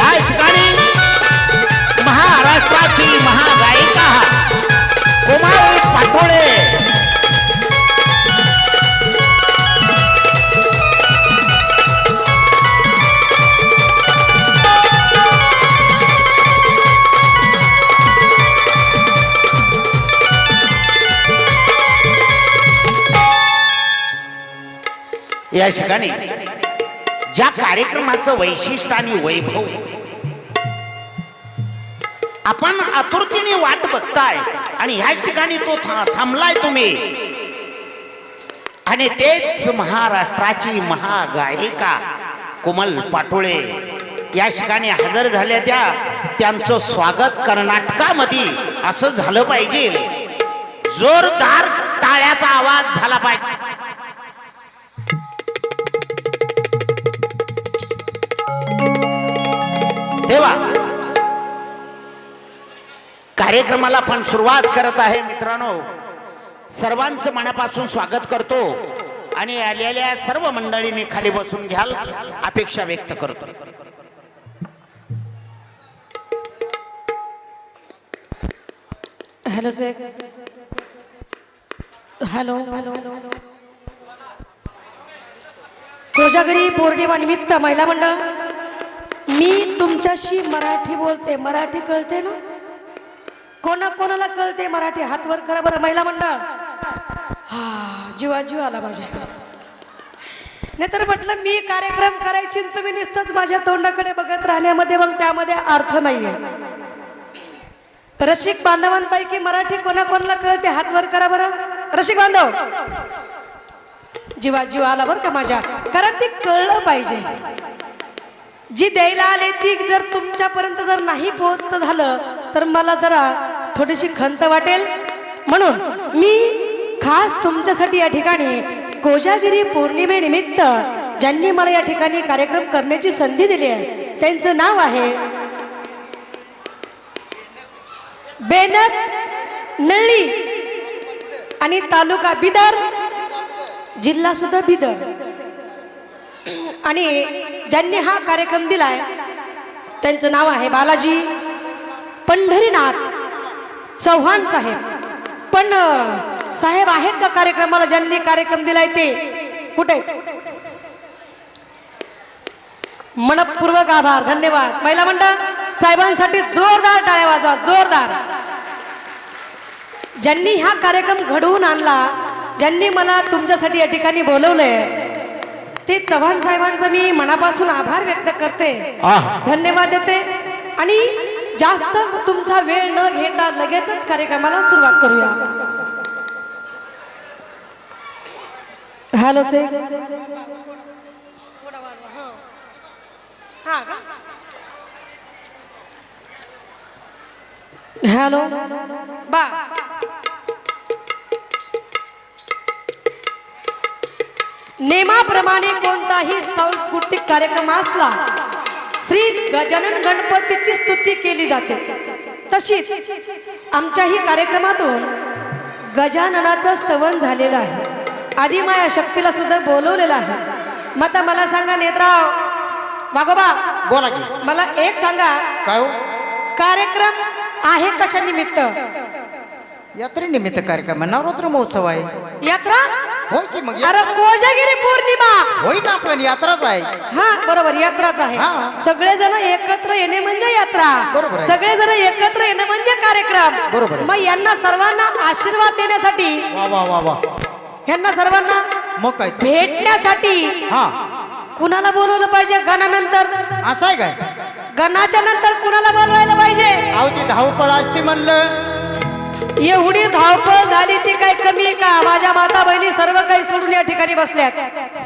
या ठिकाणी महाराष्ट्राची महागायिका कुमार पाटोळे. या ठिकाणी ज्या कार्यक्रमाचं वैशिष्ट्य आणि वैभव. आपण आतुरतेने वाट बघताय आणि ह्या ठिकाणी तो थांबलाय तुम्ही. आणि तेच महाराष्ट्राची महागायिका कोमल पाटोळे. या ठिकाणी हजर झाल्या त्या त्यांचं स्वागत कर्नाटकामध्ये असं झालं पाहिजे. जोरदार टाळ्याचा आवाज झाला पाहिजे. तेव्हा कार्यक्रमाला आपण सुरुवात करत आहे मित्रांनो. सर्वांचं मनापासून स्वागत करतो आणि आलेल्या सर्व मंडळींनी खाली बसून घ्याल अपेक्षा व्यक्त करतो. Hello check hello. Kojagari Purnima निमित्त महिला मंडळ. तुमच्याशी मराठी बोलते. मराठी कळते ना? कोणा कोणाला कळते मराठी? हातवर करा बरं महिला मंडळ. हा जीवा जीव आला माझ्या. नाहीतर म्हटलं मी कार्यक्रम करायची तुम्ही नुसतंच माझ्या तोंडाकडे बघत राहण्यामध्ये मग त्यामध्ये अर्थ नाहीये. रसिक बांधवांपैकी मराठी कोणाकोणाला कळते? हातवर करा बरं. रसिक बांधव. जीवा जीव आला बरं का माझ्या? कारण ते कळलं पाहिजे. जी द्यायला आले ती जर तुमच्यापर्यंत जर नाही पोहोचत झालं तर मला जरा थोडीशी खंत वाटेल. म्हणून मी खास तुमच्यासाठी या ठिकाणी कोजागिरी पौर्णिमेनिमित्त ज्यांनी मला या ठिकाणी कार्यक्रम करण्याची संधी दिली आहे त्यांचं नाव आहे बेनक नळी आणि तालुका बिदर. जिल्हा सुद्धा बिदर. आणि ज्यांनी हा कार्यक्रम दिलाय त्यांचं नाव आहे बालाजी पंढरीनाथ चव्हाण साहेब. पण साहेब आहेत का कार्यक्रमाला ज्यांनी कार्यक्रम दिलाय ते? कुठे? मनपूर्वक आभार धन्यवाद. महिला मंडळ साहेबांसाठी जोरदार टाळ्या वाजवा जोरदार. ज्यांनी हा कार्यक्रम घडवून आणला ज्यांनी मला तुमच्यासाठी या ठिकाणी बोलवलंय ते चव्हाण साहेबांचा मी मनापासून आभार व्यक्त करते. धन्यवाद देते. आणि जास्त तुमचा वेळ न घेता लगेचच कार्यक्रमाला सुरुवात करूया. हॅलो से हॅलो. बस नेमाप्रमाणे कोणताही सांस्कृतिक कार्यक्रम असला श्री गजानन गणपतीची स्तुती केली जाते. तशीच आमच्याही कार्यक्रमातून गजाननाचं स्तवन झालेलं आहे. आदिमाया शक्तीला सुद्धा बोलवलेलं आहे. मग आता मला सांगा नेत्राव वागोबा बोला की. मला एक सांगा. काय हो? कार्यक्रम आहे कशा निमित्त यात्रेनिमित्त कार्यक्रम आहे. नवरात्र महोत्सव आहे. यात्रा? होय की मग अरे कोजागिरी पौर्णिमा. होय ना पण यात्राच आहे. हा बरोबर यात्राच आहे. हा. सगळेजण एकत्र येणे म्हणजे यात्रा. बरोबर आहे. सगळेजण एकत्र येणे म्हणजे कार्यक्रम. बरोबर आहे. मग यांना सर्वांना आशीर्वाद देण्यासाठी वा वा वा वा. यांना सर्वांना मग काय? भेटण्यासाठी हा. कुणाला बोलवलं पाहिजे गणानंतर? असं आहे काय? गणाच्या नंतर कुणाला बोलवायला पाहिजे? अहो ती धावपळ असते म्हणलं. एवढी धावपळ झाली ती काय कमी आहे का? माझ्या माता बहिणी सर्व काही सोडून या ठिकाणी बसल्यात.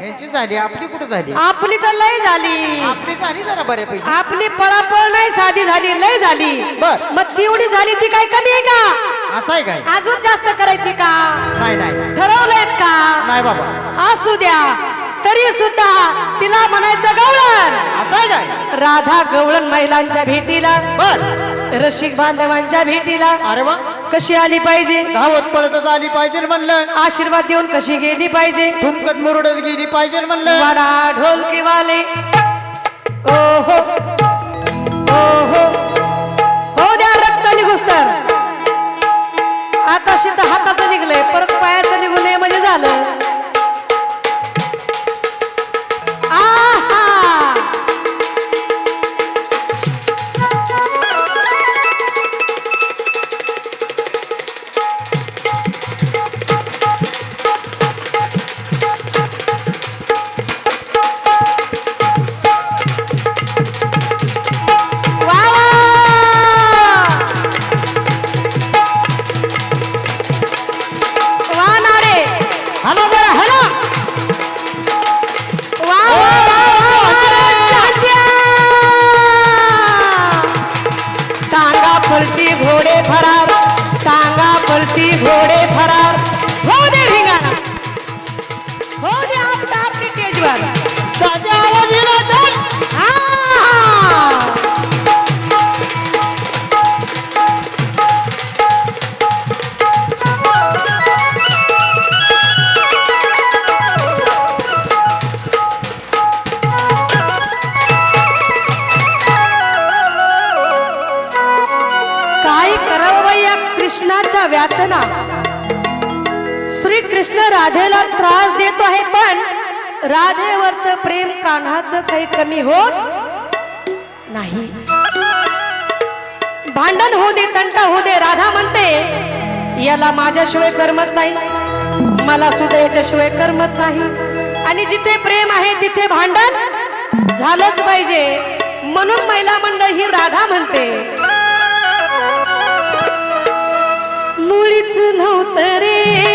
यांची झाली आपली कुठं झाली? आपली तर लय झाली. आपली झाली जरा बऱ्यापैकी. आपली पळापळ नाही साधी झाली लय झाली. बर. मग तेवढी झाली ती काय कमी आहे का? असं आहे काय? अजून जास्त करायची का? नाही नाही. ठरवलंयच का? नाही बाबा. असू द्या. तरी सुद्धा तिला म्हणायचं गवळण. असं आहे काय? राधा गवळण महिलांच्या भेटीला बर. रसिक बांधवांच्या भेटीला अरे वा. कशी आली पाहिजे? धावत पळतच आली पाहिजे म्हणलं. आशीर्वाद देऊन कशी गेली पाहिजे? ठुमकत मुरडत गेली पाहिजे म्हणलं. वाडा ढोलकी वाले ओ हो राधेवरचं प्रेम कान्हाच काही कमी होत नाही. भांडण हो दे तंटा हो दे राधा म्हणते याला माझ्याशिवाय करमत नाही. मला सुद्धा याच्याशिवाय करमत नाही. आणि जिथे प्रेम आहे तिथे भांडण झालंच पाहिजे. म्हणून महिला मंडळ ही राधा म्हणते मुळीच नव्हतं रे.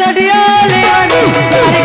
जडियाले अरे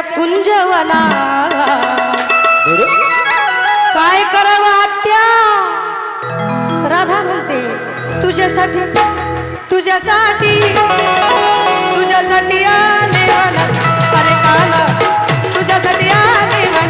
त्या कुंजवना काय करावं आत्या? राधा म्हणते तुझ्यासाठी तुझ्यासाठी तुझ्यासाठी आले म्हणा अरे काल तुझ्यासाठी आले म्हणा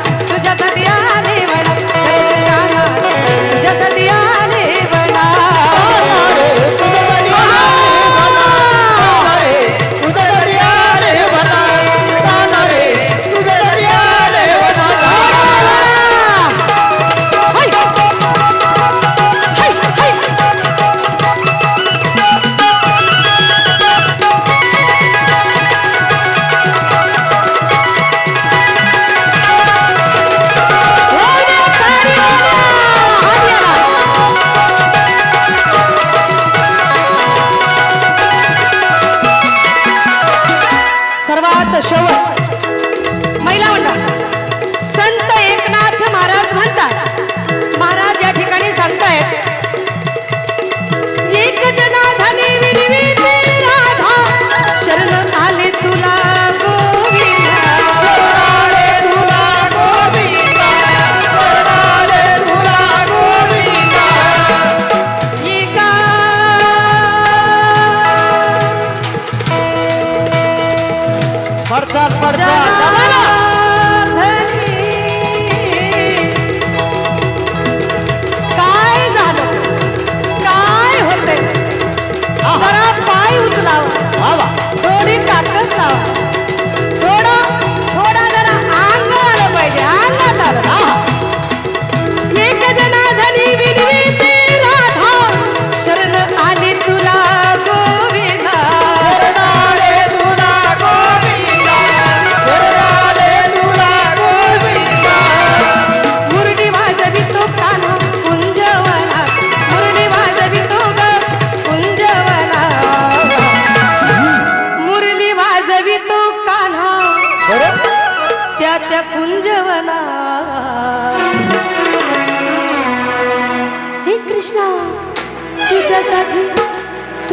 सर्वात